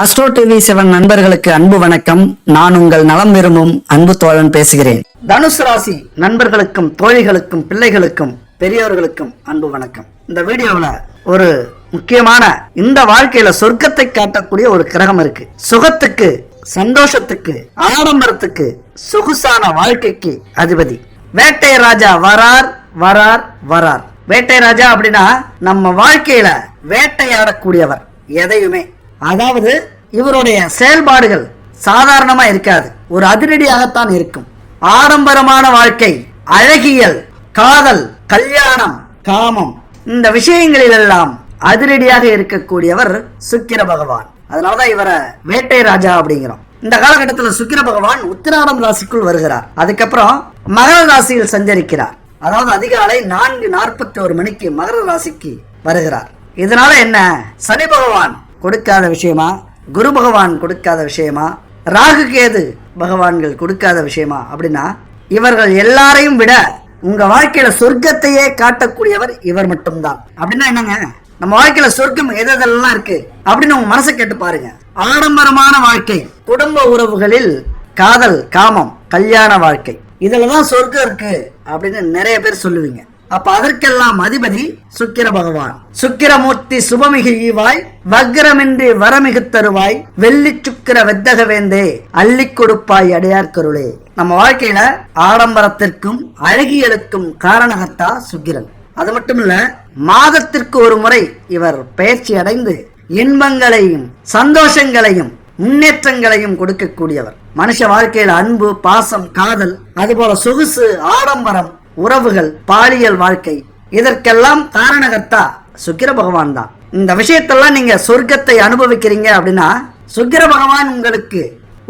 Astro TV seven நண்பர்களுக்கு அன்பு வணக்கம். நான் உங்கள் நலம் விரும்பும் அன்பு தோழன் பேசுகிறேன். தனுசு ராசி நண்பர்களுக்கும் தோழிகளுக்கும் பிள்ளைகளுக்கும் பெரியவர்களுக்கும் அன்பு வணக்கம். இந்த வீடியோவில் ஒரு முக்கியமான இந்த வாழ்க்கையில சொர்க்கத்தை காட்டக்கூடிய ஒரு கிரகம் இருக்கு. சுகத்துக்கு சந்தோஷத்துக்கு ஆடம்பரத்துக்கு சொகுசான வாழ்க்கைக்கு அதிபதி. வேட்டை ராஜா வரார் வரார் வரார். வேட்டை ராஜா அப்படின்னா நம்ம வாழ்க்கையில வேட்டையாடக்கூடியவர். எதையுமே அதாவது இவருடைய செயல்பாடுகள் சாதாரணமா இருக்காது. ஒரு அதிரடியாகத்தான் இருக்கும். ஆடம்பரமான வாழ்க்கை அழகியல் காதல் கல்யாணம் காமம் இந்த விஷயங்களில் எல்லாம் அதிரடியாக இருக்கக்கூடியவர் சுக்கிர பகவான். அதனாலதான் இவரை வேட்டை ராஜா அப்படிங்கிறோம். இந்த காலகட்டத்தில் சுக்கிர பகவான் உத்திராடம் ராசிக்குள் வருகிறார். அதுக்கப்புறம் மகர ராசியில் சஞ்சரிக்கிறார். அதாவது அதிகாலை நான்கு நாற்பத்தி ஒரு மணிக்கு மகர ராசிக்கு வருகிறார். இதனால என்ன? சனி பகவான் கொடுக்காத விஷயமா? குரு பகவான் கொடுக்காத விஷயமா? ராகு கேது பகவான்கள் கொடுக்காத விஷயமா? அப்படின்னா இவர்கள் எல்லாரையும் விட உங்க வாழ்க்கையில சொர்க்கத்தையே காட்டக்கூடியவர் இவர் மட்டும்தான். அப்படின்னா என்னங்க? நம்ம வாழ்க்கையில சொர்க்கம் எதெல்லாம் இருக்கு? அப்படின்னு உங்க மனசை கேட்டு பாருங்க. ஆடம்பரமான வாழ்க்கை குடும்ப உறவுகளில் காதல் காமம் கல்யாண வாழ்க்கை. இதுலதான் சொர்க்கம் இருக்கு அப்படின்னு நிறைய பேர் சொல்லுவீங்க. அப்ப அதற்கெல்லாம் அதிபதி சுக்கிர பகவான். சுக்கிரமூர்த்தி சுபமிகு ஈவாய் வக்ரமின்றி வரமிகு தருவாய் வெள்ளி சுக்கிர வெத்தக வேந்தே அள்ளி கொடுப்பாய் அடையார் கருளே. நம்ம வாழ்க்கையில ஆடம்பரத்திற்கும் அழகியலுக்கும் காரணகத்தா சுக்கிரன். அது மட்டும் இல்ல மாதத்திற்கு ஒரு முறை இவர் பயிற்சி அடைந்து இன்பங்களையும் சந்தோஷங்களையும் முன்னேற்றங்களையும் கொடுக்கக்கூடியவர். மனுஷ வாழ்க்கையில அன்பு பாசம் காதல் அதுபோல சொகுசு ஆடம்பரம் உறவுகள் பாலியல் வாழ்க்கை இதற்கெல்லாம் காரணகர்த்தா சுக்கிர பகவான் தான். இந்த விஷயத்தெல்லாம் நீங்க சொர்க்கத்தை அனுபவிக்கிறீங்க அப்படின்னா சுக்கிர பகவான் உங்களுக்கு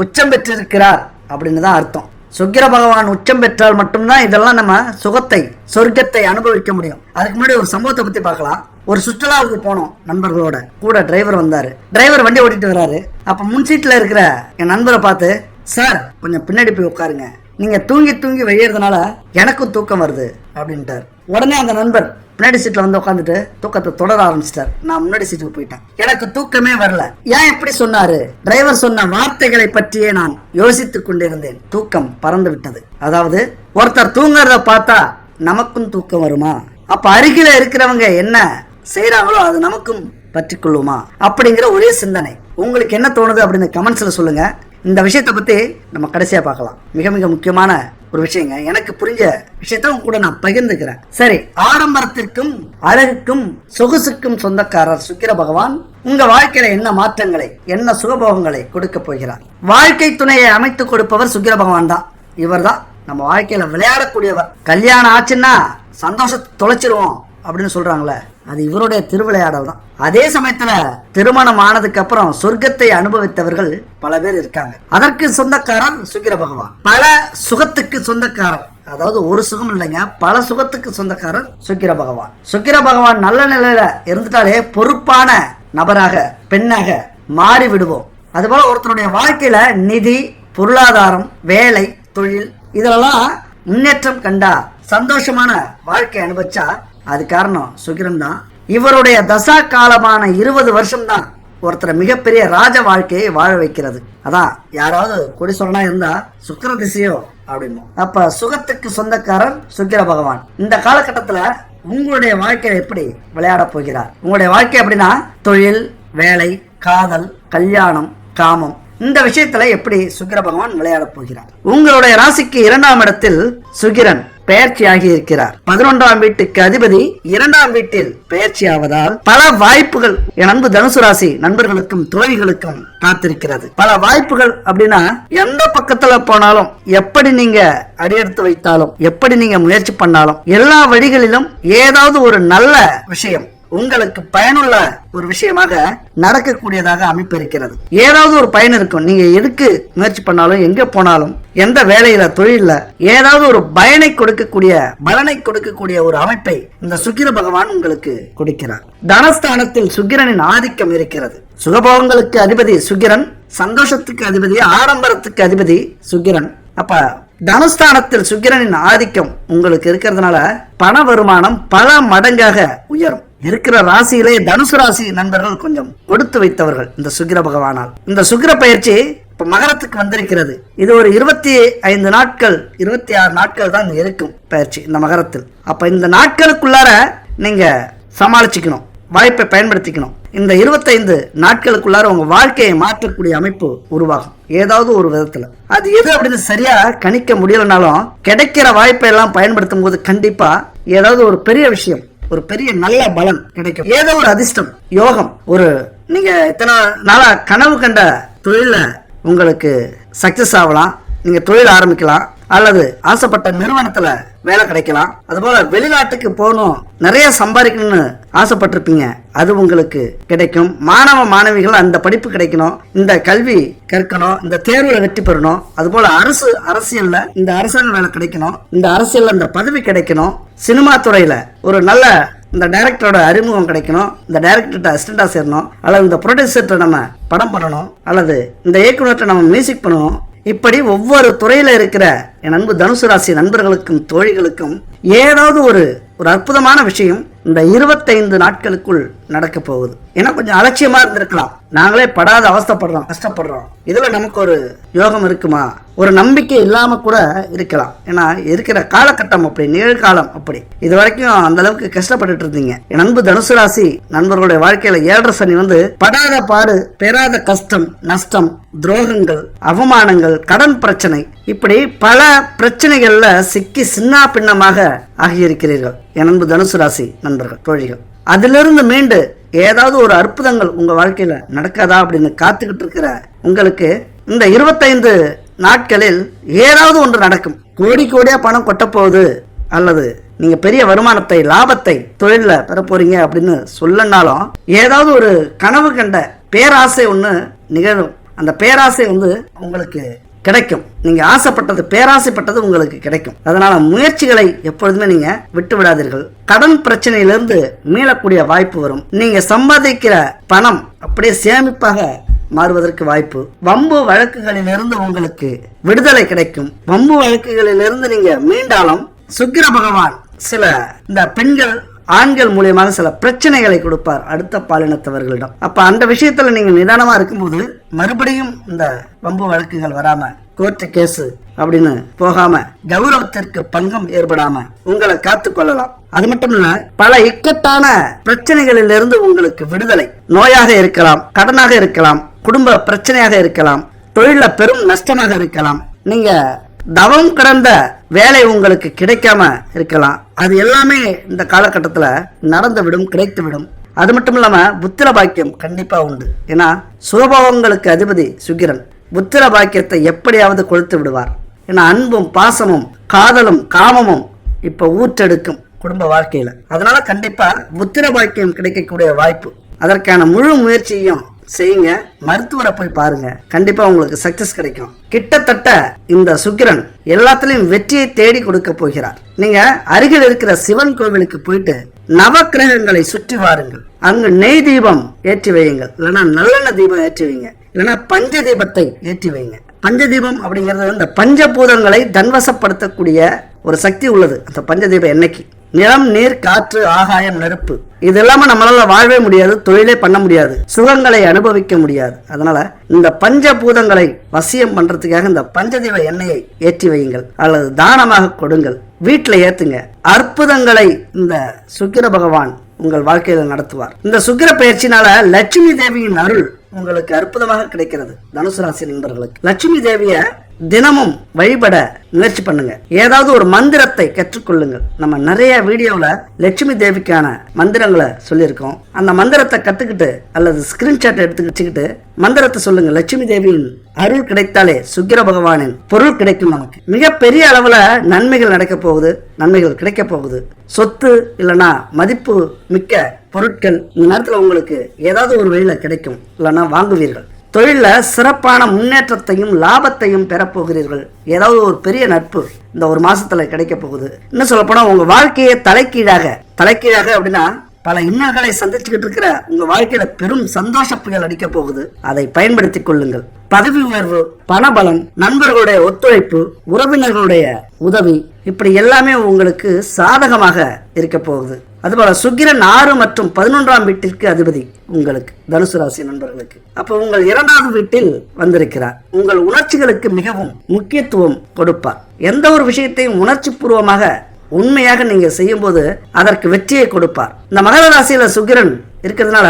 உச்சம் பெற்றிருக்கிறார் அப்படின்னு தான் அர்த்தம். சுக்கிர பகவான் உச்சம் பெற்றால் மட்டும்தான் இதெல்லாம் நம்ம சுகத்தை சொர்க்கத்தை அனுபவிக்க முடியும். அதுக்கு முன்னாடி ஒரு சம்பவத்தை பத்தி பார்க்கலாம். ஒரு சுற்றுலாவுக்கு போனோம் நண்பர்களோட. கூட டிரைவர் வந்தாரு. டிரைவர் வண்டி ஓட்டிட்டு வராரு. அப்ப முன் சீட்ல இருக்கிற என் நண்பரை பார்த்து சார் கொஞ்சம் பின்னாடி போய் உட்காருங்க. நீங்க தூங்கி தூங்கி வெய்யறதுனால எனக்கும் தூக்கம் வருது அப்படின்ட்டார். உடனே அந்த நண்பர் பின்னாடி சீட்ல வந்து உட்காந்துட்டு தூக்கத்தை தொடர ஆரம்பிச்சிட்டார். நான் முன்னாடி சீட்டுக்கு போயிட்டேன். எனக்கு தூக்கமே வரல. ஏன் இப்படி சொன்னாரு? டிரைவர் சொன்ன வார்த்தைகளை பற்றியே நான் யோசித்துக் கொண்டிருந்தேன். தூக்கம் பறந்து விட்டது. அதாவது ஒருத்தர் தூங்குறத பார்த்தா நமக்கும் தூக்கம் வருமா? அப்ப அருகில இருக்கிறவங்க என்ன செய்யறாங்களோ அது நமக்கும் பற்றி கொள்ளுமா? அப்படிங்கிற ஒரே சிந்தனை. உங்களுக்கு என்ன தோணுது அப்படின்னு கமெண்ட்ஸ்ல சொல்லுங்க. இந்த விஷயத்தை பற்றி நம்ம கடைசியாக பார்க்கலாம். மிக மிக முக்கியமான ஒரு விஷயங்க. எனக்கு புரிஞ்ச விஷயத்த உங்க கூட நான் பகிர்ந்துக்கிறேன். சரி ஆடம்பரத்திற்கும் அழகுக்கும் சொகுசுக்கும் சொந்தக்காரர் சுக்கிர பகவான் உங்க வாழ்க்கையில என்ன மாற்றங்களை என்ன சுகபோகங்களை கொடுக்க போகிறார்? வாழ்க்கை துணையை அமைத்து கொடுப்பவர் சுக்கிர பகவான் தான். இவர்தான் நம்ம வாழ்க்கையில விளையாடக்கூடியவர். கல்யாணம் ஆச்சுன்னா சந்தோஷத்தை தொலைச்சிருவோம் அப்படின்னு சொல்றாங்களே. அது இவருடைய திருவிளையாடல் தான். அதே சமயத்துல திருமணம் ஆனதுக்கு அப்புறம் சொர்க்கத்தை அனுபவித்தவர்கள் பல பேர் இருக்காங்க. அதற்கு சொந்தக்காரர் சுக்கிர பகவான். பல சுகத்துக்கு சொந்தக்காரர். அதாவது ஒரு சுகம் இல்லைங்க பல சுகத்துக்கு சொந்தக்காரர் சுக்கிர பகவான். சுக்கிர பகவான் நல்ல நிலையில இருந்துட்டாலே பொறுப்பான நபராக பெண்ணாக மாறி விடுவோம் அதுபோல ஒருத்தருடைய வாழ்க்கையில நிதி பொருளாதாரம் வேலை தொழில் இதெல்லாம் முன்னேற்றம் கண்டா சந்தோஷமான வாழ்க்கை அனுபவிச்சா அது காரணம் சுக்கிரன் தான். இவருடைய தசா காலமான இருபது வருஷம் தான் ஒருத்தரை மிகப்பெரிய ராஜ வாழ்க்கையை வாழ வைக்கிறது. அதான் யாராவது கொடிசொல்லனா இருந்தா சுக்கர திசையோ அப்படின்னு அப்ப சுகத்துக்கு சொந்தக்காரர் சுக்கிர பகவான். இந்த காலகட்டத்துல உங்களுடைய வாழ்க்கையில எப்படி விளையாட போகிறார்? உங்களுடைய வாழ்க்கை அப்படின்னா தொழில் வேலை காதல் கல்யாணம் காமம். இந்த விஷயத்துல எப்படி சுக்கிர பகவான் விளையாட போகிறார்? உங்களுடைய ராசிக்கு இரண்டாம் இடத்தில் சுகிரன் பெயர்ச்சியாகி இருக்கிறார். பதினொன்றாம் வீட்டுக்கு அதிபதி இரண்டாம் வீட்டில் பெயர்ச்சி ஆவதால் பல வாய்ப்புகள் என் அன்பு தனுசு ராசி நண்பர்களுக்கும் தோழிகளுக்கும் காத்திருக்கிறது. பல வாய்ப்புகள் அப்படின்னா எந்த பக்கத்துல போனாலும் எப்படி நீங்க அடியெடுத்து வைத்தாலும் எப்படி நீங்க முயற்சி பண்ணாலும் எல்லா வழிகளிலும் ஏதாவது ஒரு நல்ல விஷயம் உங்களுக்கு பயனுள்ள ஒரு விஷயமாக நடக்கக்கூடியதாக அமைப்பு இருக்கிறது. ஏதாவது ஒரு பயன் இருக்கும். நீங்க எதுக்கு முயற்சி பண்ணாலும் எங்க போனாலும் எந்த வேலையில தொழில ஏதாவது ஒரு பயனை கொடுக்கக்கூடிய பலனை கொடுக்கக்கூடிய ஒரு அமைப்பை இந்த சுக்கிர பகவான் உங்களுக்கு கொடுக்கிறார். தனஸ்தானத்தில் சுக்கிரனின் ஆதிக்கம் இருக்கிறது. சுகபோகங்களுக்கு அதிபதி சுக்கிரன் சந்தோஷத்துக்கு அதிபதி ஆடம்பரத்துக்கு அதிபதி சுக்கிரன். அப்ப தனுஸ்தானத்தில் சுக்கிரனின் ஆதிக்கம் உங்களுக்கு இருக்கிறதுனால பண வருமானம் பல மடங்காக உயரும். இருக்கிற ராசியிலே தனுசு ராசி நண்பர்கள் கொஞ்சம் கொடுத்து வைத்தவர்கள் இந்த சுக்கிர பகவானால். இந்த சுக்கிர பயிற்சி இப்ப மகரத்துக்கு வந்திருக்கிறது. இது ஒரு இருபத்தி ஐந்து நாட்கள் இருபத்தி ஆறு நாட்கள் தான் இருக்கும் பயிற்சி இந்த மகரத்தில். அப்ப இந்த நாட்களுக்குள்ளார நீங்க சமாளிச்சுக்கணும். வாய்ப்பை பயன்படுத்திக்கணும். இந்த இருபத்தைந்து நாட்களுக்குள்ளார உங்க வாழ்க்கையை மாற்றக்கூடிய அமைப்பு உருவாகும். ஏதாவது ஒரு விதத்துல. அது எது அப்படின்னு சரியா கணிக்க முடியலனாலும் கிடைக்கிற வாய்ப்பை எல்லாம் பயன்படுத்தும் போது கண்டிப்பா ஏதாவது ஒரு பெரிய விஷயம் ஒரு பெரிய நல்ல பலன் கிடைக்கும். ஏதோ ஒரு அதிர்ஷ்டம் யோகம் ஒரு நீங்க இத்தனை நாளா கனவு கண்ட தொழில உங்களுக்கு சக்சஸ் ஆகலாம். நீங்க தொழில் ஆரம்பிக்கலாம். அல்லது ஆசைப்பட்ட நிறுவனத்துல வேலை கிடைக்கலாம். அதுபோல வெளிநாட்டுக்கு போகணும் நிறைய சம்பாதிக்கணும்னு ஆசைப்பட்டிருப்பீங்க. அது உங்களுக்கு கிடைக்கும். மாணவ மாணவிகள் அந்த படிப்பு கிடைக்கணும். இந்த கல்வி கற்கணும். இந்த தேர்வுல வெற்றி பெறணும். அதுபோல அரசு அரசியல்ல இந்த அரசாங்க வேலை கிடைக்கணும். இந்த அரசியல்ல இந்த பதவி கிடைக்கணும். சினிமா துறையில ஒரு நல்ல இந்த டைரக்டரோட அறிமுகம் கிடைக்கணும். இந்த டைரக்டர்கிட்ட அசிஸ்டண்டாக சேரணும். அல்லது இந்த ப்ரொடியூசர்கிட்ட நம்ம படம் பண்ணணும். அல்லது இந்த இயக்குனர்கிட்ட நம்ம மியூசிக் பண்ணணும். இப்படி ஒவ்வொரு துறையில் இருக்கிற என் அன்பு தனுசு ராசி நண்பர்களுக்கும் தோழிகளுக்கும் ஏதாவது ஒரு ஒரு அற்புதமான விஷயம் இந்த இருபத்தைந்து நாட்களுக்குள் நடக்க போகுது. ஏன்னா கொஞ்சம் அலட்சியமா இருந்திருக்கலாம். நாங்களே படாத அவஸ்தப்படுறோம் கஷ்டப்படுறோம். இதுல நமக்கு ஒரு யோகம் இருக்குமா? ஒரு நம்பிக்கை இல்லாம கூட இருக்கலாம். ஏன்னா இருக்கிற காலகட்டம் அப்படி நிகழ்காலம் அப்படி. இது வரைக்கும் அந்த அளவுக்கு கஷ்டப்பட்டுட்டு இருந்தீங்க. என் அன்பு தனுசு ராசி நண்பர்களுடைய வாழ்க்கையில ஏழரை சனி வந்து படாத பாடு பெறாத கஷ்டம் நஷ்டம் துரோகங்கள் அவமானங்கள் கடன் பிரச்சனை இப்படி பல பிரச்சனைகள்ல சிக்கி சின்னா பின்னமாக ஆகியிருக்கிறீர்கள். என் அன்பு தனுசு ராசி நண்பர்கள் தோழிகள். அதிலிருந்து மீண்டு ஏதாவது ஒரு அற்புதங்கள் உங்க வாழ்க்கையில நடக்காதா அப்படின்னு காத்துக்கிட்டு இருக்கிற உங்களுக்கு இந்த இருபத்தைந்து நாட்களில் ஏதாவது ஒன்று நடக்கும். கோடி கோடியா பணம் கொட்டப்போகுது அல்லது நீங்க பெரிய வருமானத்தை லாபத்தை தொழில பெற போறீங்க அப்படின்னு சொல்லனாலும் ஏதாவது ஒரு கனவு கண்ட பேராசை ஒன்று நிகழும். அந்த பேராசை வந்து உங்களுக்கு கிடைக்கும். நீங்க ஆசைப்பட்டது பேராசைப்பட்டது உங்களுக்கு கிடைக்கும். அதனால முயற்சிகளை எப்பொழுதுமே நீங்க விட்டு விடாதீர்கள் கடன் பிரச்சனையிலிருந்து மீளக்கூடிய வாய்ப்பு வரும். நீங்க சம்பாதிக்கிற பணம் அப்படியே சேமிப்பாக மாறுவதற்கு வாய்ப்பு. வம்பு வழக்குகளிலிருந்து உங்களுக்கு விடுதலை கிடைக்கும். வம்பு வழக்குகளிலிருந்து நீங்க மீண்டாலும் சுக்கிர பகவான் சில இந்த பெண்கள் ஆண்கள் மூலியமாக சில பிரச்சனைகளை கொடுப்பார் அடுத்த பாலினத்தவர்களிடம். அப்ப அந்த விஷயத்துல நீங்க நிதானமா இருக்கும்போது மறுபடியும் இந்த வம்பு வழக்குகள் வராம கோர்ட்டு கேஸ் அப்படின்னு போகாம கௌரவத்திற்கு பங்கம் ஏற்படாம உங்களை காத்து கொள்ளலாம். அது மட்டும் இல்ல பல இக்கட்டான பிரச்சனைகளில் இருந்து உங்களுக்கு விடுதலை. நோயாக இருக்கலாம் கடனாக இருக்கலாம் குடும்ப பிரச்சனையாக இருக்கலாம் தொழில பெரும் நஷ்டமாக இருக்கலாம். நீங்க தவம் கடந்த வேலை உங்களுக்கு கிடைக்காம இருக்கலாம். அது எல்லாமே இந்த காலகட்டத்தில் நடந்து விடும் கிடைத்து விடும் அது மட்டும் இல்லாமல் புத்திர பாக்கியம் கண்டிப்பாக உண்டு. ஏன்னா சுகபோகங்களுக்கு அதிபதி சுக்கிரன். புத்திர பாக்கியத்தை எப்படியாவது கொளுத்து விடுவார். ஏன்னா அன்பும் பாசமும் காதலும் காமமும் இப்போ ஊற்றெடுக்கும் குடும்ப வாழ்க்கையில். அதனால கண்டிப்பாக புத்திர பாக்கியம் கிடைக்கக்கூடிய வாய்ப்பு. அதற்கான முழு முயற்சியும் செய்யுங்க. மருத்துவரை போய் பாருங்க. கண்டிப்பா உங்களுக்கு சக்சஸ் கிடைக்கும். கிட்டத்தட்ட இந்த சுக்கிரன் எல்லாத்துலயும் வெற்றியை தேடி கொடுக்க போகிறார். நீங்க அருகில் இருக்கிற சிவன் கோவிலுக்கு போயிட்டு நவக்கிரகங்களை சுற்றி வாருங்கள். அங்கு நெய் தீபம் ஏற்றி வையுங்கள். இல்லைன்னா நல்லெண்ண தீபம் ஏற்றி வைங்க. இல்லைன்னா பஞ்ச தீபத்தை ஏற்றி வைங்க. பஞ்ச தீபம் அப்படிங்கிறது இந்த பஞ்சபூதங்களை தன்வசப்படுத்தக்கூடிய ஒரு சக்தி உள்ளது. அந்த பஞ்சதீபம் என்னைக்கு? நிலம் நீர் காற்று ஆகாயம் நெருப்பு. இது இல்லாம நம்மளால வாழவே முடியாது தொழிலே பண்ண முடியாது சுகங்களை அனுபவிக்க முடியாது. அதனால இந்த பஞ்சபூதங்களை வசியம் பண்றதுக்காக இந்த பஞ்சதீவ எண்ணெயை ஏற்றி வையுங்கள். அல்லது தானமாக கொடுங்கள். வீட்டில் ஏத்துங்க. அற்புதங்களை இந்த சுக்கிர பகவான் உங்கள் வாழ்க்கையில நடத்துவார். இந்த சுக்கிர பயிற்சினால லட்சுமி தேவியின் அருள் உங்களுக்கு அற்புதமாக கிடைக்கிறது. தனுசு ராசி நண்பர்களுக்கு லட்சுமி தேவிய தினமும் வழிபட முயற்சி பண்ணுங்க. ஏதாவது ஒரு மந்திரத்தை கற்றுக்கொள்ளுங்கள். நம்ம நிறைய வீடியோவில் லட்சுமி தேவிக்கான மந்திரங்களை சொல்லியிருக்கோம். அந்த மந்திரத்தை கற்றுக்கிட்டு அல்லது ஸ்கிரீன்ஷாட் எடுத்து வச்சுக்கிட்டு மந்திரத்தை சொல்லுங்க. லட்சுமி தேவியின் அருள் கிடைத்தாலே சுக்கிர பகவானின் பொருள் கிடைக்கும் நமக்கு. மிகப்பெரிய அளவில் நன்மைகள் நடக்க போகுது நன்மைகள் கிடைக்க போகுது. சொத்து இல்லைன்னா மதிப்பு மிக்க பொருட்கள். இந்த நேரத்தில் உங்களுக்கு ஏதாவது ஒரு வழியில் கிடைக்கும். இல்லைன்னா வாங்குவீர்கள். தொழிலில் சிறப்பான முன்னேற்றத்தையும் லாபத்தையும் பெறப்போகிறீர்கள் ஏதாவது ஒரு பெரிய நட்பு இந்த ஒரு மாசத்துல கிடைக்க போகுது. இன்னும் சொல்லப்போனால் உங்கள் உங்க வாழ்க்கையை தலைக்கீழாக தலைக்கீழாக அப்படின்னா பல இன்னல்களை சந்திச்சுக்கிட்டு இருக்கிற உங்க வாழ்க்கையில பெரும் சந்தோஷ புயல் அடிக்க போகுது. அதை பயன்படுத்திக் கொள்ளுங்கள். பதவி உயர்வு பணபலம் நண்பர்களுடைய ஒத்துழைப்பு உறவினர்களுடைய உதவி இப்படி எல்லாமே உங்களுக்கு சாதகமாக இருக்க போகுது. அதுபோல சுக்கிரன் ஆறு மற்றும் பதினொன்றாம் வீட்டிற்கு அதிபதி உங்களுக்கு தனுசு ராசி நண்பர்களுக்கு. அப்போ உங்கள் இரண்டாவது வீட்டில் வந்திருக்கிறார். உங்கள் உணர்ச்சிகளுக்கு மிகவும் முக்கியத்துவம் கொடுப்பார். எந்த ஒரு விஷயத்தையும் உணர்ச்சி பூர்வமாக உண்மையாக நீங்க செய்யும்போது அதற்கு வெற்றியை கொடுப்பார். இந்த மகர ராசியில சுக்கிரன் இருக்கிறதுனால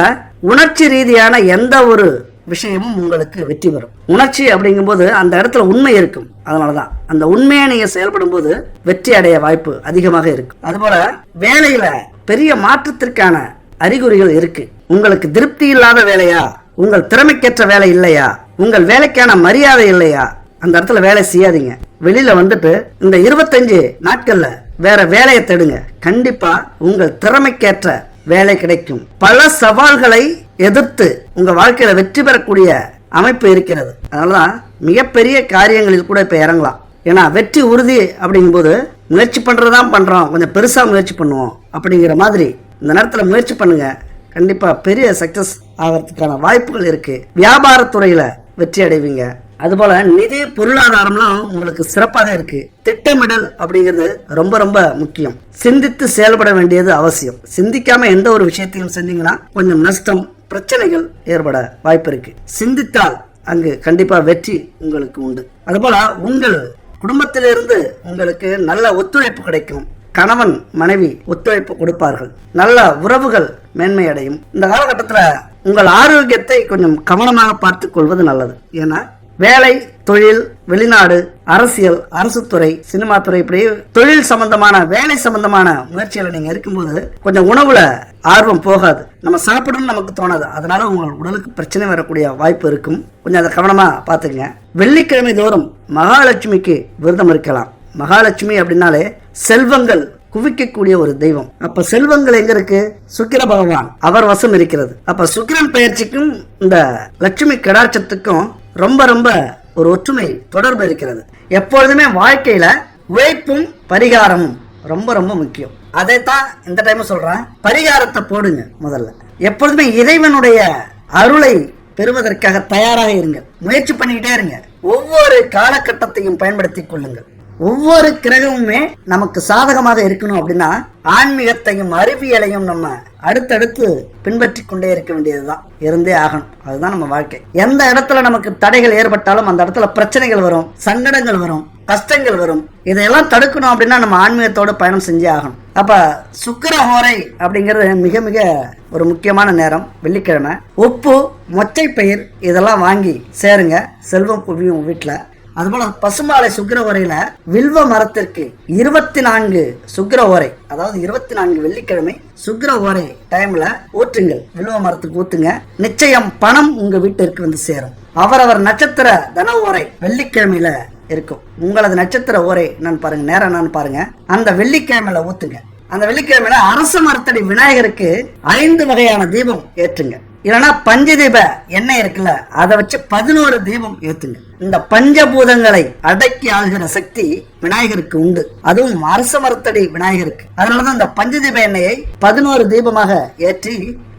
உணர்ச்சி ரீதியான எந்த ஒரு விஷயமும் உங்களுக்கு வெற்றி பெறும். உணர்ச்சி அப்படிங்கும்போது அந்த இடத்துல உண்மை இருக்கும். அதனாலதான். அந்த உண்மையை நீங்க செயல்படும் போது வெற்றி அடைய வாய்ப்பு அதிகமாக இருக்கும். அதுபோல வேலையில பெரிய மாற்றத்திற்கான அறிகுறிகள் இருக்கு. உங்களுக்கு திருப்தி இல்லாத வேலையா? உங்கள் திறமைக்கேற்ற வேலை இல்லையா? உங்கள் வேலைக்கான மரியாதை இல்லையா? அந்த இடத்துல வேலை செய்யாதீங்க. வெளியில வந்துட்டு இந்த இருபத்தஞ்சு நாட்கள்ல வேற வேலையை தேடுங்க. கண்டிப்பா உங்கள் திறமைக்கேற்ற வேலை கிடைக்கும். பல சவால்களை எதிர்த்து உங்க வாழ்க்கையில வெற்றி பெறக்கூடிய அமைப்பு இருக்கிறது. அதனாலதான் மிகப்பெரிய காரியங்களில் கூட இப்ப இறங்கலாம். ஏன்னா வெற்றி உறுதி அப்படிங்கும்போது முயற்சி பண்றதுதான் பண்றோம். கொஞ்சம் பெருசா முயற்சி பண்ணுவோம். அப்படிங்கிற மாதிரி இந்த நேரத்துல முயற்சி பண்ணுங்க. கண்டிப்பா பெரிய சக்சஸ் ஆகிறதுக்கான வாய்ப்புகள் இருக்கு. வியாபாரத்துறையில வெற்றி அடைவீங்க. அதுபோல நிதி பொருளாதாரம்லாம் உங்களுக்கு சிறப்பாக இருக்கு. திட்டமிடல் அப்படிங்கிறது ரொம்ப ரொம்ப முக்கியம். சிந்தித்து செயல்பட வேண்டியது அவசியம். சிந்திக்காம எந்த ஒரு விஷயத்தையும் செஞ்சீங்கன்னா கொஞ்சம் நஷ்டம் பிரச்சனைகள் ஏற்பட வாய்ப்பு இருக்கு. சிந்தித்தால் அங்கு கண்டிப்பா வெற்றி உங்களுக்கு உண்டு. அதுபோல உங்கள் குடும்பத்திலிருந்து உங்களுக்கு நல்ல ஒத்துழைப்பு கிடைக்கும். கணவன் மனைவி ஒத்துழைப்பு கொடுப்பார்கள். நல்ல உறவுகள் மேன்மை அடையும் இந்த காலகட்டத்தில் உங்கள் ஆரோக்கியத்தை கொஞ்சம் கவனமாக பார்த்துக் கொள்வது நல்லது. ஏன்னா வேலை தொழில் வெளிநாடு அரசியல் அரசு துறை சினிமா துறை இப்படி தொழில் சம்பந்தமான வேலை சம்பந்தமான முயற்சிகளை நீங்க இருக்கும்போது கொஞ்சம் உணவுல ஆர்வம் போகாது. நம்ம சாப்பிடணும்னு நமக்கு தோணாது. அதனால உங்கள் உடலுக்கு பிரச்சனை வரக்கூடிய வாய்ப்பு இருக்கும். கொஞ்சம் அதை கவனமா பாத்துக்கங்க வெள்ளிக்கிழமை தோறும் மகாலட்சுமிக்கு விரதம் இருக்கலாம். மகாலட்சுமி அப்படின்னாலே செல்வங்கள் குவிக்கக்கூடிய ஒரு தெய்வம். அப்ப செல்வங்கள் எங்க இருக்கு? சுக்கிர பகவான். அவர் வசம் இருக்கிறது. அப்ப சுக்கிரன் பயிற்சிக்கும் இந்த லட்சுமி கடாட்சத்துக்கும் ரொம்ப ரொம்ப ஒரு ஒற்றுமை தொடர்பு இருக்கிறது. எப்பொழுதுமே வாழ்க்கையில உழைப்பும் பரிகாரமும் ரொம்ப ரொம்ப முக்கியம். அதைத்தான் இந்த டைம் சொல்றேன். பரிகாரத்தை போடுங்க முதல்ல. எப்பொழுதுமே இறைவனுடைய அருளை பெறுவதற்காக தயாராக இருங்கள். முயற்சி பண்ணிக்கிட்டே இருங்க. ஒவ்வொரு காலகட்டத்தையும் பயன்படுத்திக் கொள்ளுங்கள். ஒவ்வொரு கிரகமுமே நமக்கு சாதகமாக இருக்கணும் அப்படின்னா ஆன்மீகத்தையும் அறிவியலையும் நம்ம அடுத்தடுத்து பின்பற்றி கொண்டே இருக்க வேண்டியதுதான். இருந்தே ஆகணும். அதுதான் நம்ம வாழ்க்கை. எந்த இடத்துல நமக்கு தடைகள் ஏற்பட்டாலும் அந்த இடத்துல பிரச்சனைகள் வரும் சங்கடங்கள் வரும் கஷ்டங்கள் வரும் இதையெல்லாம் தடுக்கணும் அப்படின்னா நம்ம ஆன்மீகத்தோடு பயணம் செஞ்சே ஆகணும். அப்ப சுக்கர ஹோரை அப்படிங்கிறது மிக மிக ஒரு முக்கியமான நேரம். வெள்ளிக்கிழமை. உப்பு மொச்சை பயிர் இதெல்லாம் வாங்கி சேருங்க. செல்வம் குவியும் வீட்டில் அதுபோல பசுமாலை சுக்கிர உரையில வில்வ மரத்திற்கு இருபத்தி நான்கு சுக்கிர உரை அதாவது இருபத்தி நான்கு வெள்ளிக்கிழமை சுக்கர உரை டைம்ல ஊற்றுங்கள். வில்வ மரத்துக்கு ஊத்துங்க. நிச்சயம் பணம் உங்க வீட்டிற்கு வந்து சேரும். அவரவர் நட்சத்திர தன ஓரை வெள்ளிக்கிழமையில இருக்கும். உங்களது நட்சத்திர உரை என்னன்னு பாருங்க நேரம் என்னன்னு பாருங்க. அந்த வெள்ளிக்கிழமையில ஊத்துங்க. அந்த வெள்ளிக்கிழமையில அரச மரத்தடி விநாயகருக்கு ஐந்து வகையான தீபம் ஏற்றுங்க. இல்லைன்னா பஞ்சதீப எண்ணெய் இருக்குல்ல அதை வச்சு பதினோரு தீபம் ஏத்துங்க. இந்த பஞ்சபூதங்களை அடக்கி ஆளுகிற சக்தி விநாயகருக்கு உண்டு. அதுவும் அரச மரத்தடி விநாயகருக்கு. அதனாலதான் இந்த பஞ்சதீப எண்ணெயை பதினோரு தீபமாக ஏற்றி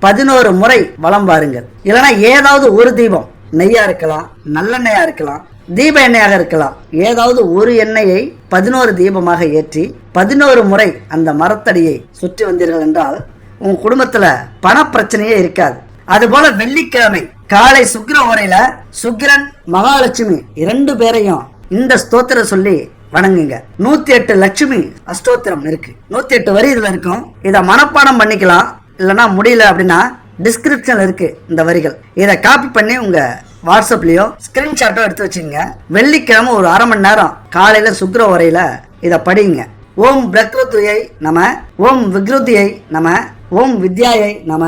பதினோரு முறை வலம் பாருங்கள் இல்லைன்னா ஏதாவது ஒரு தீபம் நெய்யா இருக்கலாம் நல்லெண்ணெயா இருக்கலாம் தீப எண்ணெயாக இருக்கலாம் ஏதாவது ஒரு எண்ணெயை பதினோரு தீபமாக ஏற்றி பதினோரு முறை அந்த மரத்தடியை சுற்றி வந்தீர்கள் என்றால் உங்கள் குடும்பத்துல பண பிரச்சனையே இருக்காது. அதுபோல வெள்ளிக்கிழமை காலை சுக்கிர உரையில சுக்கிரன் மகாலட்சுமி இரண்டு பேரையும் இந்த ஸ்தோத்திரம் சொல்லி வணங்குங்க. நூத்தி எட்டு லட்சுமி அஷ்டோத்திரம் இருக்கு. நூத்தி எட்டு வரி இதுல இருக்கும். இத மனப்பாடம் பண்ணிக்கலாம். இல்லைன்னா முடியல அப்படின்னா டிஸ்கிரிப்ஷன்ல இருக்கு இந்த வரிகள். இதை காப்பி பண்ணி உங்க வாட்ஸ்அப்லயோ ஸ்கிரீன்ஷாட்டோ எடுத்து வச்சுங்க வெள்ளிக்கிழமை ஒரு அரை மணி நேரம் காலையில சுக்கிர உரையில இதை படிங்க. ஓம் பிரக்ருதியை நம ஓம் விக்ருதியை நம ஓம் வித்யாயை நம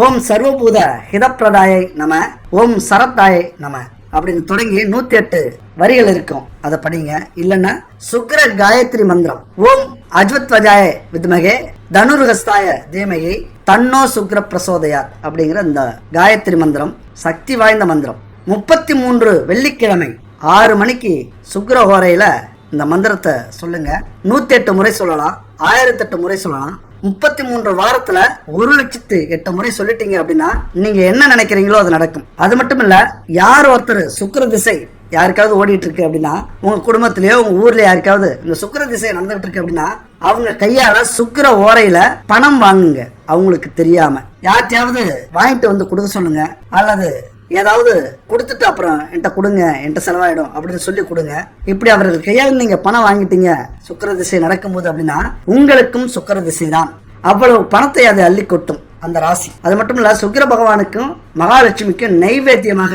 ஓம் சர்வபூத ஹிதப்பிரதாயை நம ஓம் சரத்தாயை நம அப்படின்னு தொடங்கி நூத்தி எட்டு வரிகள் இருக்கும். அதை படிங்க. இல்லைன்னா சுக்கர காயத்ரி மந்திரம். ஓம் அஜ்வத்வஜாய வித்மகே தனுர்ஹஸ்தாய தீமகி தன்னோ சுக்ர பிரசோதயாத் அப்படிங்கிற இந்த காயத்ரி மந்திரம் சக்தி வாய்ந்த மந்திரம். முப்பத்தி மூன்று வெள்ளிக்கிழமை ஆறு மணிக்கு சுக்கர ஹோரையில இந்த மந்திரத்தை சொல்லுங்க. நூத்தி எட்டு முறை சொல்லலாம். ஆயிரத்தி எட்டு முறை சொல்லலாம். முப்பத்தி மூன்று வாரத்துல ஒரு லட்சத்து எட்டு முறை சொல்லிட்டீங்க அப்படின்னா நீங்க என்ன நினைக்கிறீங்களோ அது நடக்கும். அது மட்டும் இல்ல யார் ஒருத்தர் சுக்கிர திசை யாருக்காவது ஓடிட்டு இருக்கு அப்படின்னா உங்க குடும்பத்திலயோ உங்க ஊர்ல யாருக்காவது இந்த சுக்கிர திசை நடந்துகிட்டு இருக்கு அப்படின்னா அவங்க கையால சுக்கிர ஓரையில பணம் வாங்குங்க. அவங்களுக்கு தெரியாம. யார்ட்டையாவது வாங்கிட்டு வந்து கொடுக்க சொல்லுங்க. அல்லது ஏதாவது கொடுத்துட்டு அப்புறம் என்கிட்ட கொடுங்க என்கிட்ட செலவாயிடும் அப்படின்னு சொல்லி கொடுங்க. இப்படி அவர்கள் கையால் நீங்க பணம் வாங்கிட்டீங்க சுக்கர திசை நடக்கும்போது அப்படின்னா உங்களுக்கும் சுக்கர திசை தான் அவ்வளவு பணத்தை அது அள்ளி கொட்டும் அந்த ராசி. அது மட்டும் இல்ல சுக்கர பகவானுக்கும் மகாலட்சுமிக்கும் நைவேத்தியமாக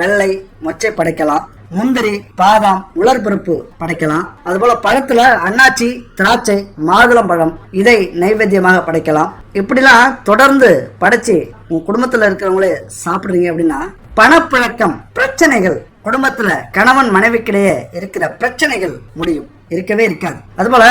வெள்ளை மொச்சை படைக்கலாம். முந்திரி பாதாம் உலர்பருப்பு படைக்கலாம். அதுபோல பழத்துல அன்னாச்சி திராட்சை மாதுளம்பழம் இதை நைவேத்தியமாக படைக்கலாம். இப்படிலாம் தொடர்ந்து படைச்சு உங்க குடும்பத்துல இருக்கிறவங்களே சாப்பிடுறீங்க அப்படின்னா பணப்பழக்கம் பிரச்சனைகள் குடும்பத்துல கணவன் மனைவிக்கிடையே இருக்கிற பிரச்சனைகள் முடியும். இருக்கவே இருக்காது. அதுபோல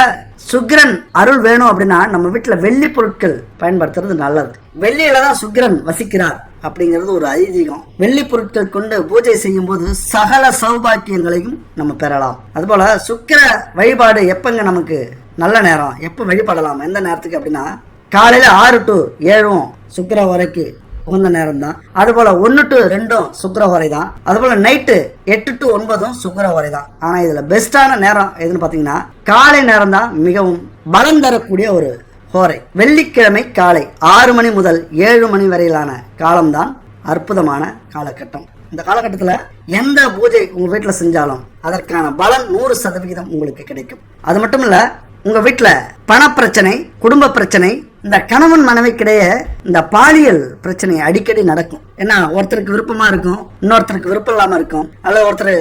சுக்கிரன் அருள் வேணும் அப்படின்னா நம்ம வீட்டில் வெள்ளி பொருட்கள் பயன்படுத்துறது நல்லது. வெள்ளியில தான் சுக்கிரன் வசிக்கிறார் அப்படிங்கிறது ஒரு ஐதீகம். வெள்ளி பொருட்கள் கொண்டு பூஜை செய்யும் போது சகல சௌபாக்கியங்களையும் நம்ம பெறலாம். அதுபோல சுக்கிர வழிபாடு எப்பங்க நமக்கு நல்ல நேரம்? எப்போ வழிபடலாம்? எந்த நேரத்துக்கு அப்படின்னா காலையில் ஆறு டு ஏழும் சுக்கிர வரைக்கும் உகந்த நேரம் தான் அதுபோல ஒன்று டு ரெண்டும் சுக்கிர வரை தான் அதுபோல் நைட்டு எட்டு டு ஒன்பதும் சுக்கிர வரை தான் ஆனால் இதில் பெஸ்ட்டான நேரம் எதுன்னு பார்த்தீங்கன்னா காலை நேரம் தான் மிகவும் பலம் தரக்கூடிய ஒரு ஹோரை. வெள்ளிக்கிழமை காலை ஆறு மணி முதல் ஏழு மணி வரையிலான காலம்தான் அற்புதமான காலகட்டம். இந்த காலகட்டத்தில் எந்த பூஜை உங்கள் வீட்டில் செஞ்சாலும் அதற்கான பலன் நூறு சதவிகிதம் உங்களுக்கு கிடைக்கும். அது மட்டும் இல்லை உங்கள் வீட்டில் பணப்பிரச்சனை குடும்ப பிரச்சனை இந்த கணவன் மனைவிக்கிடையே இந்த பாலியல் பிரச்சனை அடிக்கடி நடக்கும். ஏன்னா ஒருத்தருக்கு விருப்பமா இருக்கும் இன்னொருத்தருக்கு விருப்பம் இல்லாம இருக்கும். அல்லது ஒருத்தர்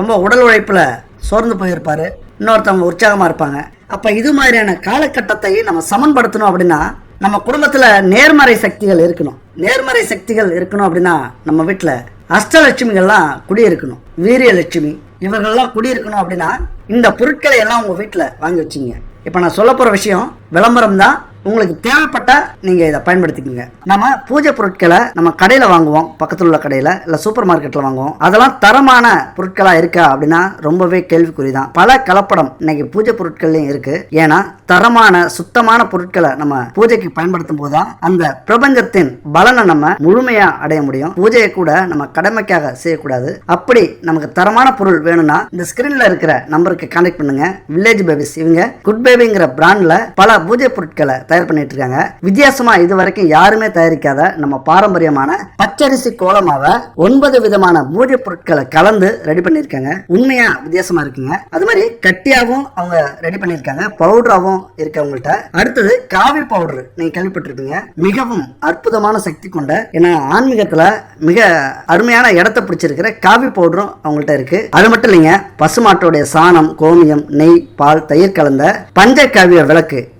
ரொம்ப உடல் உழைப்புல சோர்ந்து போயிருப்பாரு இன்னொருத்தவங்க உற்சாகமா இருப்பாங்க. அப்ப இது மாதிரியான காலகட்டத்தை நம்ம சமன்படுத்தணும் அப்படின்னா நம்ம குடும்பத்துல நேர்மறை சக்திகள் இருக்கணும். நேர்மறை சக்திகள் இருக்கணும் அப்படின்னா நம்ம வீட்டுல அஷ்டலட்சுமிகள்லாம் குடியிருக்கணும். வீரியலட்சுமி இவர்கள்லாம் குடியிருக்கணும் அப்படின்னா இந்த பொருட்களை எல்லாம் உங்கள் வீட்டில் வாங்கி வச்சிங்க இப்போ நான் சொல்ல போகிற விஷயம் விளம்பரம் தான் உங்களுக்கு தேவைப்பட்ட நீங்க இதை பயன்படுத்திக்கோங்க. நம்ம பூஜை பொருட்களை நம்ம கடையில வாங்குவோம். பக்கத்தில் உள்ள கடையில இல்ல சூப்பர் மார்க்கெட்ல வாங்குவோம். அதெல்லாம் தரமான பொருட்களா இருக்கா அப்படின்னா ரொம்பவே கேள்விக்குறி தான் பல கலப்படம் இன்னைக்கு பூஜை பொருட்கள்லயும் இருக்கு. ஏன்னா தரமான சுத்தமான பொருட்களை நம்ம பூஜைக்கு பயன்படுத்தும் போதுதான் அந்த பிரபஞ்சத்தின் பலனை நம்ம முழுமையா அடைய முடியும். பூஜையை கூட நம்ம கடமைக்காக செய்யக்கூடாது. அப்படி நமக்கு தரமான பொருள் வேணும்னா இந்த ஸ்கிரீன்ல இருக்கிற நம்பருக்கு கான்டாக்ட் பண்ணுங்க. வில்லேஜ் பேபிஸ் இவங்க குட் பேபிங்கிற பிராண்ட்ல பல பூஜை பொருட்களை தயார் பண்ணிட்டு இருக்காங்க வித்தியாசமா இது வரைக்கும் யாருமே தயாரிக்காத நம்ம பாரம்பரியமான பச்சரிசி கோலமாவை ஒன்பது விதமான பூஜை பொருட்களை கலந்து ரெடி பண்ணிருக்காங்க உண்மையா வித்தியாசமா இருக்குங்க. அது மாதிரி கட்டியாவும் அவங்க ரெடி பண்ணிருக்காங்க பவுடராவும் இருக்கு அவங்கள்ட்ட. அடுத்தது காவி பவுடர் நீங்க கேள்விப்பட்டிருப்பீங்க. மிகவும் அற்புதமான சக்தி கொண்ட ஏன்னா ஆன்மீகத்துல மிக அருமையான இடத்தை பிடிச்சிருக்கிற காவி பவுடரும் அவங்கள்ட்ட இருக்கு. அது மட்டும் இல்லைங்க பசுமாட்டோடைய சாணம் கோமியம் நெய் பால் தயிர் கலந்த பஞ்சகாவிய விளக்கு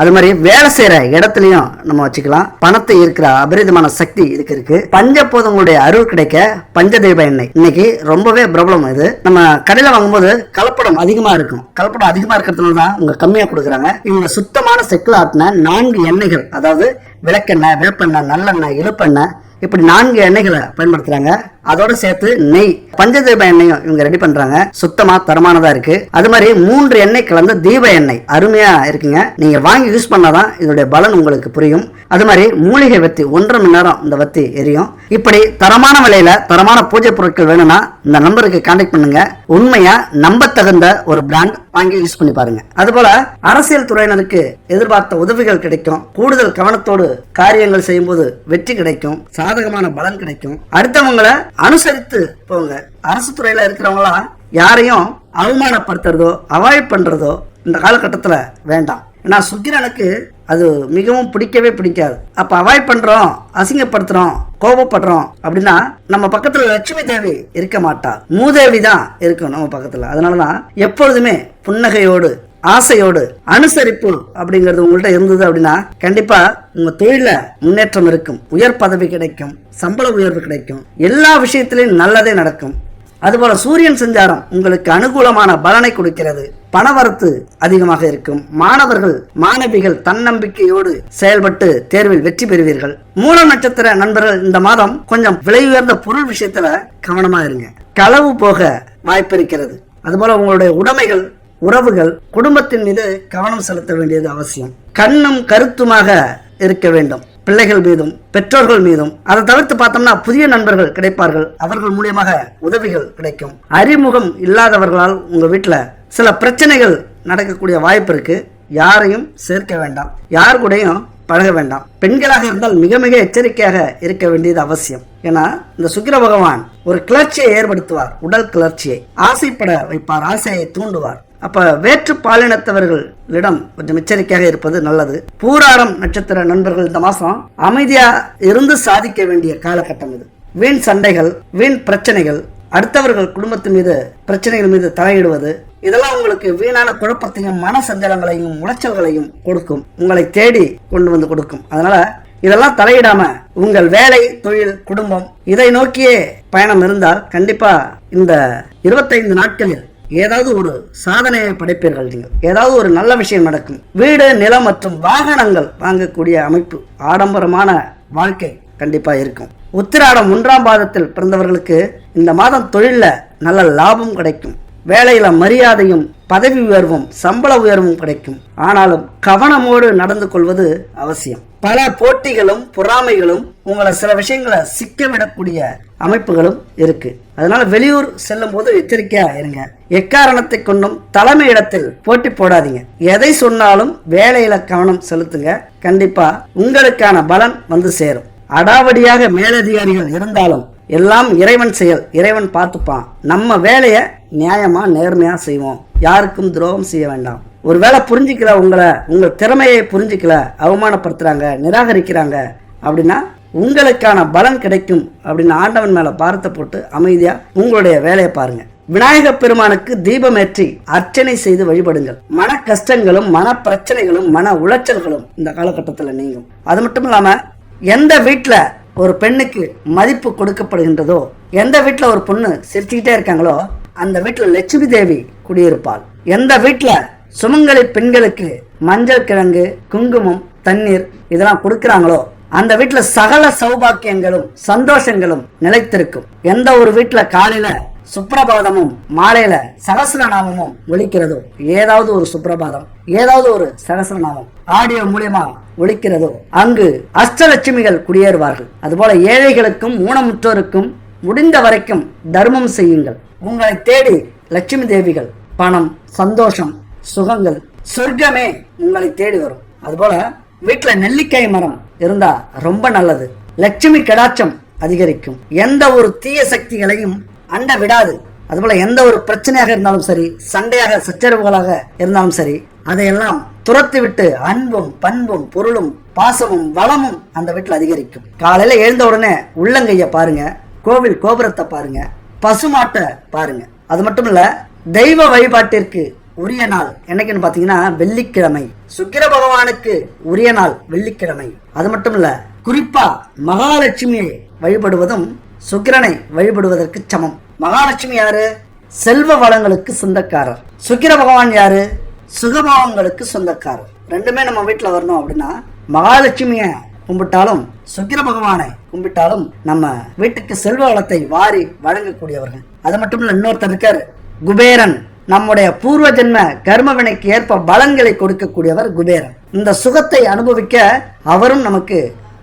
அது மாதிரி வேலை செய்யற இடத்துலயும் நம்ம வச்சுக்கலாம். பணத்தை இருக்கிற அபரிதமான சக்தி இதுக்கு இருக்கு. பஞ்சபூதங்களுடைய அருள் கிடைக்க பஞ்சதெய்வ எண்ணெய். இன்னைக்கு ரொம்பவே பிரபலம் இது. நம்ம கடையில வாங்கும்போது கலப்படம் அதிகமா இருக்கும். கலப்படம் அதிகமா இருக்கிறதுனால தான் உங்க கம்மியா கொடுக்குறாங்க. இவங்க சுத்தமான செக்கில் ஆட்டின நான்கு எண்ணெய்கள் அதாவது விளக்கெண்ணெய் வேப்பெண்ணெய் நல்லெண்ணெய் இழுப்பெண்ணெய் இப்படி நான்கு எண்ணெய்களை பயன்படுத்துறாங்க. அதோட சேர்த்து நெய். பஞ்சதீப எண்ணெயும் இவங்க ரெடி பண்றாங்க. சுத்தமா தரமானதா இருக்கு. அது மாதிரி மூன்று எண்ணெய் கலந்த தீப எண்ணெய். அருமையா இருக்குங்க. நீங்க வாங்கி யூஸ் பண்ணாதான் இதோடைய பலன் உங்களுக்கு புரியும். அது மாதிரி மூலிகை வத்தி ஒன்றரை மணி நேரம் இந்த வத்தி எரியும். இப்படி தரமான விலையில தரமான பூஜை பொருட்கள் வேணும்னா இந்த நம்பருக்கு கான்டாக்ட் பண்ணுங்க. உண்மையா நம்ப தகுந்த ஒரு பிராண்ட் வாங்கி யூஸ் பண்ணி பாருங்க. அதுபோல அரசியல் துறையினருக்கு எதிர்பார்த்த உதவிகள் கிடைக்கும். கூடுதல் கவனத்தோடு காரியங்கள் செய்யும்போது வெற்றி கிடைக்கும். சாதகமான பலன் கிடைக்கும். அடுத்தவங்களை அனுசரித்து போங்க. அரசு துறையில இருக்கிறவங்களாம் யாரையும் அவமானப்படுத்துறதோ அவாய்ட் பண்றதோ இந்த காலகட்டத்தில் வேண்டாம். ஏன்னா சுக்கிரனுக்கு அது மிகவும் பிடிக்கவே பிடிக்காது. அப்ப அவாய்ட் பண்றோம் அசிங்கப்படுத்துறோம் கோபப்படுறோம் அப்படின்னா நம்ம பக்கத்துல லட்சுமி தேவி இருக்க மாட்டா. மூதேவி தான் இருக்கும் நம்ம பக்கத்துல. அதனாலதான் எப்பொழுதுமே புன்னகையோடு ஆசையோடு அனுசரிப்பு அப்படிங்கிறது உங்கள்கிட்ட இருந்தது அப்படின்னா கண்டிப்பா உங்க தொழில முன்னேற்றம் இருக்கும். உயர் பதவி கிடைக்கும். சம்பள உயர்வு கிடைக்கும். எல்லா விஷயத்திலையும் நல்லதே நடக்கும். அதுபோல சூரியன் சஞ்சாரம் உங்களுக்கு அனுகூலமான பலனை கொடுக்கிறது. பணவரத்து அதிகமாக இருக்கும். மாணவர்கள் மாணவிகள் தன்னம்பிக்கையோடு செயல்பட்டு தேர்வில் வெற்றி பெறுவீர்கள். மூல நட்சத்திர நண்பர்கள் இந்த மாதம் கொஞ்சம் விலை உயர்ந்த பொருள் விஷயத்துல கவனமா இருங்க. களவு போக வாய்ப்பு இருக்கிறது. அதுபோல உங்களுடைய உடைமைகள் உறவுகள் குடும்பத்தின் மீது கவனம் செலுத்த வேண்டியது அவசியம். கண்ணும் கருத்துமாக இருக்க வேண்டும். பிள்ளைகள் மீதும் பெற்றோர்கள் மீதும். அதை தவிர்த்து பார்த்தோம்னா புதிய நண்பர்கள் கிடைப்பார்கள். அவர்கள் மூலியமாக உதவிகள் கிடைக்கும். அறிமுகம் இல்லாதவர்களால் உங்க வீட்டுல சில பிரச்சனைகள் நடக்கக்கூடிய வாய்ப்பு இருக்கு. யாரையும் சேர்க்க வேண்டாம். யார் கூடயும் பழக வேண்டாம். பெண்களாக இருந்தால் மிக மிக எச்சரிக்கையாக இருக்க வேண்டியது அவசியம். ஏன்னா இந்த சுக்கிர பகவான் ஒரு கிளர்ச்சியை ஏற்படுத்துவார். உடல் கிளர்ச்சியை. ஆசைப்பட வைப்பார். ஆசையை தூண்டுவார். அப்போ வேற்று பாலினத்தவர்களிடம் கொஞ்சம் எச்சரிக்கையாக இருப்பது நல்லது. பூராடம் நட்சத்திர நண்பர்கள் இந்த மாதம் அமைதியாக இருந்து சாதிக்க வேண்டிய காலகட்டம் இது. வீண் சண்டைகள் வீண் பிரச்சனைகள் அடுத்தவர்கள் குடும்பத்தின் மீது பிரச்சனைகள் மீது தலையிடுவது இதெல்லாம் உங்களுக்கு வீணான குழப்பத்தையும் மன சஞ்சலங்களையும் உளைச்சல்களையும் கொடுக்கும். உங்களை தேடி கொண்டு வந்து கொடுக்கும். அதனால இதெல்லாம் தலையிடாம உங்கள் வேலை தொழில் குடும்பம் இதை நோக்கியே பயணம் இருந்தால் கண்டிப்பா இந்த இருபத்தைந்து நாட்களில் ஏதாவது ஒரு சாதனையை படைப்பீர்கள் நீங்கள் ஏதாவது ஒரு நல்ல விஷயம் நடக்கும். வீடு நிலம் மற்றும் வாகனங்கள் வாங்கக்கூடிய அமைப்பு ஆடம்பரமான வாழ்க்கை கண்டிப்பா இருக்கும். உத்திராடம் ஒன்றாம் பாதத்தில் பிறந்தவர்களுக்கு இந்த மாதம் தொழிலில் நல்ல லாபம் கிடைக்கும். வேலையில மரியாதையும் பதவி உயர்வும் சம்பள உயர்வும் கிடைக்கும். ஆனாலும் கவனமோடு நடந்து கொள்வது அவசியம். பல போட்டிகளும் பொறாமைகளும் உங்களை சில விஷயங்களை சிக்க விடக்கூடிய அமைப்புகளும் இருக்கு. அதனால வெளியூர் செல்லும் போது எச்சரிக்கையா இருங்க. எக்காரணத்தை கொண்டும் தலைமை இடத்தில் போட்டி போடாதீங்க. எதை சொன்னாலும் வேலையில கவனம் செலுத்துங்க. கண்டிப்பா உங்களுக்கான பலன் வந்து சேரும். அடாவடியாக மேலதிகாரிகள் இருந்தாலும் எல்லாம் இறைவன் செயல். இறைவன் பார்த்துப்பான். நம்ம வேலையை நியாயமா நேர்மையா செய்வோம். யாருக்கும் துரோகம் செய்ய வேண்டாம். ஒருவேளை புரிஞ்சிக்கல உங்களை உங்கள் திறமையை புரிஞ்சிக்கல அவமானப்படுத்துகிறாங்க நிராகரிக்கிறாங்க அப்படின்னா உங்களுக்கான பலன் கிடைக்கும் அப்படின்னு ஆண்டவன் மேலே பாரத்தை போட்டு அமைதியாக உங்களுடைய வேலையை பாருங்கள் விநாயக பெருமானுக்கு தீபமேற்றி அர்ச்சனை செய்து வழிபடுங்கள். மன கஷ்டங்களும் மன பிரச்சனைகளும் மன உளைச்சல்களும் இந்த காலகட்டத்தில் நீங்கும். அது மட்டும் இல்லாமல் எந்த வீட்டில் ஒரு பெண்ணுக்கு மதிப்பு கொடுக்கப்படுகின்றதோ எந்த வீட்டில் ஒரு பொண்ணு சிரிச்சுக்கிட்டே இருக்காங்களோ அந்த வீட்டில் லட்சுமி தேவி குடியிருப்பாள். எந்த வீட்டில் சுமங்கலி பெண்களுக்கு மஞ்சள் கிழங்கு குங்குமம் தண்ணீர் இதெல்லாம் கொடுக்கறாங்களோ அந்த வீட்டுல சகல சௌபாக்கியங்களும் சந்தோஷங்களும் நிலைத்திருக்கும். எந்த ஒரு வீட்டுல காலையில சுப்பிரபாதமும் மாலையில சகசரநாமமும் ஒழிக்கிறதோ ஏதாவது ஒரு சுப்பிரபாதம் ஏதாவது ஒரு சகசரநாமம் ஆடியோ மூலியமா ஒழிக்கிறதோ அங்கு அஷ்டலட்சுமிகள் குடியேறுவார்கள். அதுபோல ஏழைகளுக்கும் ஊனமுற்றோருக்கும் முடிந்த வரைக்கும் தர்மம் செய்யுங்கள். உங்களை தேடி லட்சுமி தேவிகள் பணம் சந்தோஷம் சுகங்கள் சொர்க்கமே உங்களை தேடி வரும். அதுபோல வீட்டில் நெல்லிக்காய் மரம் இருந்தா ரொம்ப நல்லது. லட்சுமி கடாட்சம் அதிகரிக்கும். எந்த ஒரு தீய சக்திகளையும் அண்ட விடாது. அதுபோல எந்த ஒரு பிரச்சனையாக இருந்தாலும் சரி சண்டையாக சச்சரவுகளாக இருந்தாலும் சரி அதையெல்லாம் துரத்து விட்டு அன்பும் பண்பும் பொருளும் பாசமும் வளமும் அந்த வீட்டில் அதிகரிக்கும். காலையில எழுந்த உடனே உள்ளங்கைய பாருங்க கோவில் கோபுரத்தை பாருங்க பசுமாட்டை பாருங்க. அது மட்டும் இல்ல தெய்வ வழிபாட்டிற்கு உரிய நாள் என்னைக்குன்னு பாத்தீங்கன்னா வெள்ளிக்கிழமை. சுக்கிர பகவானுக்கு உரிய நாள் வெள்ளிக்கிழமை. அது மட்டும் இல்ல குறிப்பா மகாலட்சுமியை வழிபடுவதும் சுக்கிரனை வழிபடுவதற்கு சமம். மகாலட்சுமி யாரு? செல்வ வளங்களுக்கு சொந்தக்காரர். சுக்கிர பகவான் யாரு? சுகபாவங்களுக்கு சொந்தக்காரர். ரெண்டுமே நம்ம வீட்டுல வரணும் அப்படின்னா மகாலட்சுமிய கும்பிட்டாலும் சுக்கிர பகவானை கும்பிட்டாலும் நம்ம வீட்டுக்கு செல்வ வளத்தை வாரி வழங்கக்கூடியவர்கள். அது மட்டும் இல்ல இன்னொருத்தர் இருக்காரு குபேரன். நம்முடைய பூர்வ ஜென்ம கர்மவினைக்கு ஏற்ப பலன்களை கொடுக்கக்கூடியவர் குபேரன். இந்த சுகத்தை அனுபவிக்க அவரும் நமக்கு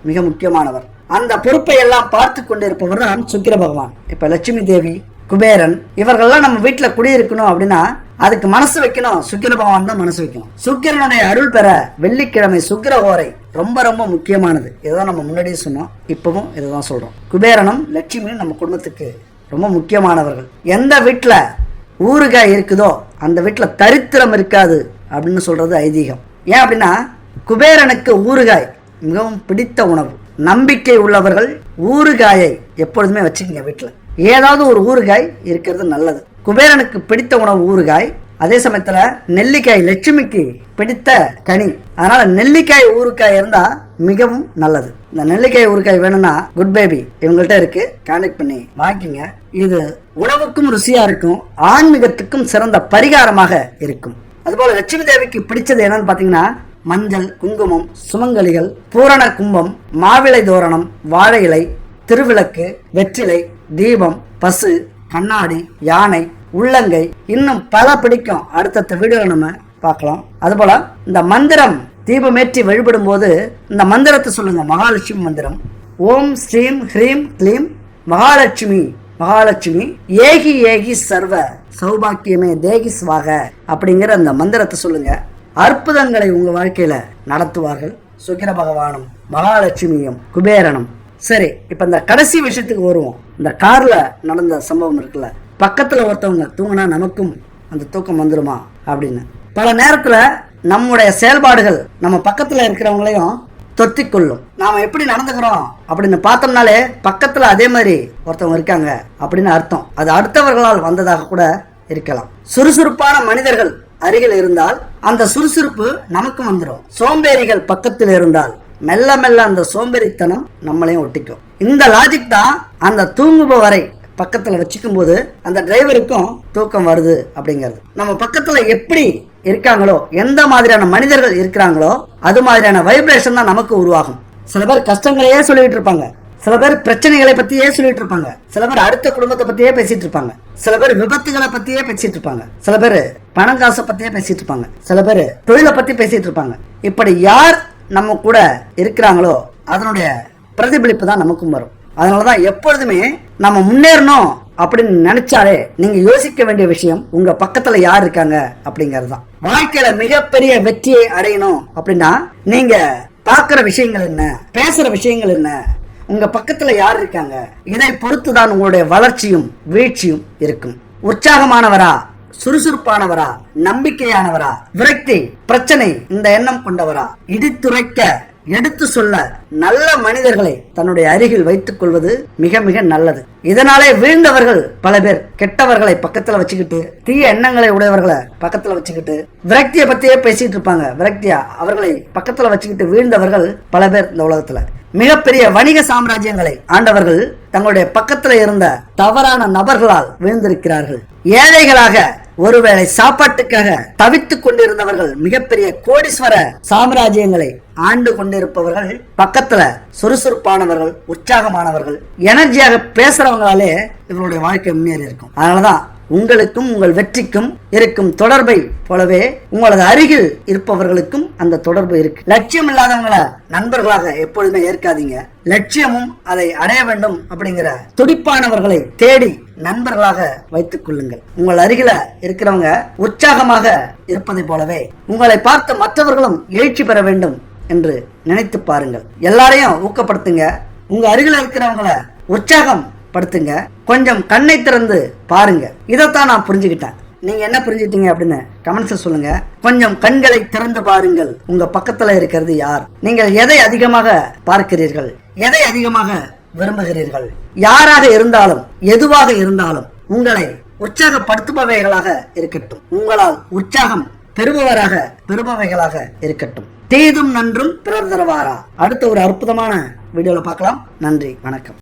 மிக முக்கியமானவர். அந்த பொறுப்பை எல்லாம் பார்த்து கொண்டிருப்பவர் தான் சுக்கிர பகவான். இப்ப லட்சுமி தேவி குபேரன் இவர்கள்லாம் நம்ம வீட்டுல குடியிருக்கணும் அப்படின்னா அதுக்கு மனசு வைக்கணும். சுக்கிர பகவான் தான் மனசு வைக்கணும். சுக்கிரனுடைய அருள் பெற வெள்ளிக்கிழமை சுக்கிர ஓரை ரொம்ப ரொம்ப முக்கியமானது. இதுதான் நம்ம முன்னாடியே சொன்னோம். இப்பவும் இதுதான் சொல்றோம். குபேரனும் லட்சுமியும் நம்ம குடும்பத்துக்கு ரொம்ப முக்கியமானவர்கள். எந்த வீட்டுல ஊறுகாய் இருக்குதோ அந்த வீட்டில் தரித்திரம் இருக்காது அப்படின்னு சொல்கிறது ஐதீகம். ஏன் அப்படின்னா குபேரனுக்கு ஊறுகாய் மிகவும் பிடித்த உணவு. நம்பிக்கை உள்ளவர்கள் ஊறுகாயை எப்பொழுதுமே வச்சுக்கோங்க வீட்டில். ஏதாவது ஒரு ஊறுகாய் இருக்கிறது நல்லது. குபேரனுக்கு பிடித்த உணவு ஊறுகாய் அதே சமயத்தில் நெல்லிக்காய் லட்சுமிக்கு பிடித்த கனி. அதனால் நெல்லிக்காய் ஊறுகாய் இருந்தால் மிகவும் நல்லது. இந்த நெல்லிக்காய் ஊறுகாய் வேணும்னா குட் பேபி இவங்கள்ட்ட இருக்கு. கான்டெக்ட் பண்ணி வாங்கிக்கங்க இது உணவுக்கும் ருசியா இருக்கும். ஆன்மீகத்துக்கும் சிறந்த பரிகாரமாக இருக்கும். அதுபோல லட்சுமி தேவிக்கு பிடிச்சது என்னன்னு பாத்தீங்கன்னா மஞ்சள் குங்குமம் சுமங்கலிகள் பூரண கும்பம் மாவிளை தோரணம் வாழை இலை திருவிளக்கு வெற்றிலை தீபம் பசு கண்ணாடி யானை உள்ளங்கை. இன்னும் பல பிடிக்கும். அடுத்தடுத்த வீடியோவில் நம்ம பார்க்கலாம். அதுபோல இந்த மந்திரம் தீபமேற்றி வழிபடும் போது இந்த மந்திரத்தை சொல்லுங்க மகாலட்சுமி மந்திரம். ஓம் ஸ்ரீம் ஹ்ரீம் க்ளீம் மகாலட்சுமி மகாலட்சுமி ஏகி ஏகி சர்வ சௌபாக்கியமே தேகி ஸ்வாக அப்படிங்கிற அந்த மந்திரத்தை சொல்லுங்க. அற்புதங்களை உங்க வாழ்க்கையில நடத்துவார்கள். சுக்கிர பகவானும் மகாலட்சுமியும் குபேரனும். சரி இப்ப இந்த கடைசி விஷயத்துக்கு வருவோம். இந்த கார்ல நடந்த சம்பவம் இருக்குல்ல பக்கத்துல ஒருத்தவங்க தூங்கினா நமக்கும் அந்த தூக்கம் வந்துருமா அப்படின்னு. பல நேரத்துல நம்முடைய செயல்பாடுகள் நம்ம பக்கத்தில் இருக்கிறவங்களையும் தொத்திக்கொள்ளும். கொள்ளும் எப்படி நடந்துக்கிறோம் அப்படின்னு பார்த்தோம்னாலே பக்கத்தில் அதே மாதிரி ஒருத்தவங்க இருக்காங்க அப்படின்னு அர்த்தம். அது அடுத்தவர்களால் வந்ததாக கூட இருக்கலாம். சுறுசுறுப்பான மனிதர்கள் அருகில் இருந்தால் அந்த சுறுசுறுப்பு நமக்கு வந்துடும். சோம்பேறிகள் பக்கத்தில் இருந்தால் மெல்ல மெல்ல அந்த சோம்பேறித்தனம் நம்மளையும் ஒட்டிக்கும். இந்த லாஜிக் தான் அந்த தூங்குபவரை பக்கத்தில் வச்சுக்கும் போது அந்த டிரைவருக்கும் தூக்கம் வருது அப்படிங்கிறது. நம்ம பக்கத்தில் எப்படி இருக்காங்களோ எந்த மாதிரியான மனிதர்கள் இருக்கிறாங்களோ அது மாதிரியான வைப்ரேஷன் தான் நமக்கு உருவாகும். சில பேர் கஷ்டங்களையே சொல்லிட்டு இருப்பாங்க. சில பேர் பிரச்சனைகளை பத்தியே சொல்லிட்டு இருப்பாங்க. சில பேர் அடுத்த குடும்பத்தை பத்தியே பேசிட்டு இருப்பாங்க. சில பேர் விபத்துகளை பத்தியே பேசிட்டு இருப்பாங்க. சில பேர் பணம் காசை பத்தியே பேசிட்டு இருப்பாங்க. சில பேர் தொழிலை பத்தி பேசிட்டு இருப்பாங்க. இப்படி யார் நம்ம கூட இருக்கிறாங்களோ அதனுடைய பிரதிபலிப்பு தான் நமக்கும் வரும். அதனாலதான் எப்பொழுதுமே நம்ம முன்னேறணும் அப்படின்னு நினைச்சாலே நீங்க யோசிக்க வேண்டிய விஷயம் உங்க பக்கத்துல யார் இருக்காங்க அப்படிங்கிறது தான் வாழ்க்கையில மிகப்பெரிய வெற்றியை அடையணும் அப்படின்னா நீங்க பாக்குற விஷயங்கள் என்ன பேசுற விஷயங்கள் என்ன உங்க பக்கத்துல யார் இருக்காங்க இதை பொறுத்து தான் உங்களுடைய வளர்ச்சியும் வீழ்ச்சியும் இருக்கும். உற்சாகமானவரா சுறுசுறுப்பானவரா நம்பிக்கையானவரா விரக்தி பிரச்சனை இந்த எண்ணம் கொண்டவரா இடித்துரைக்க எடுத்து சொல்ல நல்ல மனிதர்களை தன்னுடைய அருகில் வைத்துக் கொள்வது மிக மிக நல்லது. இதனாலே வீழ்ந்தவர்கள் பல பேர் கெட்டவர்களை பக்கத்துல வச்சுக்கிட்டு தீய எண்ணங்களை உடையவர்களை பக்கத்துல வச்சுக்கிட்டு விரக்தியை பத்தியே பேசிட்டு இருப்பாங்க. விரக்தியா அவர்களை பக்கத்துல வச்சுக்கிட்டு வீழ்ந்தவர்கள் பல பேர் இந்த உலகத்துல. மிகப்பெரிய வணிக சாம்ராஜ்யங்களை ஆண்டவர்கள் தங்களுடைய பக்கத்துல இருந்த தவறான நபர்களால் வீழ்ந்திருக்கிறார்கள். ஏழைகளாக ஒருவேளை சாப்பாட்டுக்காக தவித்துக் கொண்டிருந்தவர்கள் மிகப்பெரிய கோடீஸ்வர சாம்ராஜ்யங்களை ஆண்டு கொண்டிருப்பவர்கள் பக்கத்துல சுறுசுறுப்பானவர்கள் உற்சாகமானவர்கள் எனர்ஜியாக பேசுறவங்களாலே இவருடைய வாழ்க்கை முன்னேறி இருக்கும். அதனாலதான் உங்களுக்கும் உங்கள் வெற்றிக்கும் இருக்கும் தொடர்பை போலவே உங்களது அருகில் இருப்பவர்களுக்கும் அந்த தொடர்பு இருக்கு. லட்சியம் இல்லாதவங்கள நண்பர்களாக எப்பொழுதுமே ஏற்காதீங்க. லட்சியமும் அதை அடைய வேண்டும் அப்படிங்கிற துடிப்பானவர்களை தேடி நண்பர்களாக வைத்துக் கொள்ளுங்கள். உங்கள் அருகில இருக்கிறவங்க உற்சாகமாக இருப்பதை போலவே உங்களை பார்த்த மற்றவர்களும் எழுச்சி பெற வேண்டும் என்று நினைத்து பாருங்கள். எல்லாரையும் ஊக்கப்படுத்துங்க. உங்க அருகில இருக்கிறவங்கள உற்சாகம் படுத்துங்க. கொஞ்சம் கண்ணை திறந்து பாருங்க. இதைத்தான் நான் புரிஞ்சுக்கிட்டேன். நீங்க என்ன புரிஞ்சுட்டீங்க அப்படின்னு கமெண்ட்ஸ் சொல்லுங்க. கொஞ்சம் கண்களை திறந்து பாருங்கள். உங்க பக்கத்துல இருக்கிறது யார்? நீங்கள் எதை அதிகமாக பார்க்கிறீர்கள்? எதை அதிகமாக விரும்புகிறீர்கள்? யாராக இருந்தாலும் எதுவாக இருந்தாலும் உங்களை உற்சாகப்படுத்துபவைகளாக இருக்கட்டும். உங்களால் உற்சாகம் பெறுபவராக பெறுபவைகளாக இருக்கட்டும். தீதும் நன்றும் பிறர் தரவாரா? அடுத்த ஒரு அற்புதமான வீடியோல பார்க்கலாம். நன்றி. வணக்கம்.